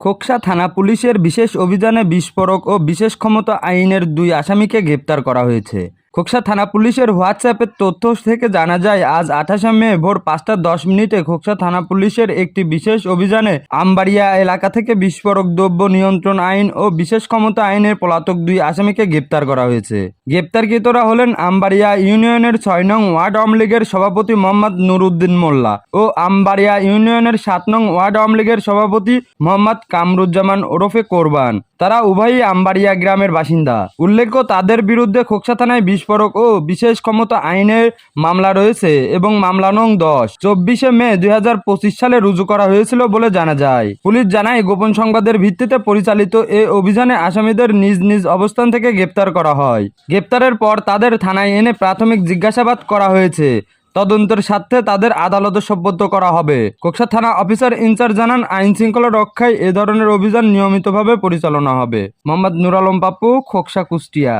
খোকসা থানা পুলিশের বিশেষ অভিযানে বিস্ফোরক ও বিশেষ ক্ষমতা আইনের দুই আসামিকে গ্রেপ্তার করা হয়েছে। খোকসা থানা পুলিশের হোয়াটসঅ্যাপের তথ্য থেকে জানা যায়, আজ আঠাশে মে ভোর পাঁচটা দশ মিনিটে খোকসা থানা পুলিশের একটি বিশেষ অভিযানে আমবাড়িয়া এলাকা থেকে বিস্ফোরক দ্রব্য নিয়ন্ত্রণ আইন ও বিশেষ ক্ষমতা আইনের পলাতক দুই আসামিকে গ্রেপ্তার করা হয়েছে। গ্রেপ্তারকৃতরা হলেন আমবাড়িয়া ইউনিয়নের ছয় নং ওয়ার্ড আওয়ামী লীগের সভাপতি মোহাম্মদ নুরুদ্দিন মোল্লা ও আমবাড়িয়া ইউনিয়নের সাত নং ওয়ার্ড আওয়ামী লীগের সভাপতি মোহাম্মদ কামরুজ্জামান ওরফে কোরবান। তারা উভয়ই আমবাড়িয়া গ্রামের বাসিন্দা। উল্লেখ্য, তাদের বিরুদ্ধে খোকসা থানায় বিস্ফোরক ও বিশেষ ক্ষমতা আইনের মামলা রয়েছে এবং মামলা নং দশ। চব্বিশে মে দুই হাজার পঁচিশ সালে রুজু করা হয়েছিল বলে জানা যায়। পুলিশ জানায়, গোপন সংবাদের ভিত্তিতে পরিচালিত এ অভিযানে আসামিদের নিজ নিজ অবস্থান থেকে গ্রেপ্তার করা হয়। গ্রেপ্তারের পর তাদের থানায় এনে প্রাথমিক জিজ্ঞাসাবাদ করা হয়েছে। তদন্তের স্বার্থে তাদের আদালতে সভ্যত করা হবে। কোকসা থানা অফিসার ইনচার্জ জানান আইন শৃঙ্খলা রক্ষায় এ ধরনের অভিযান নিয়মিতভাবে পরিচালনা হবে। মোহাম্মদ নুর আলম পাপ্পু খোকসা কুষ্টিয়া।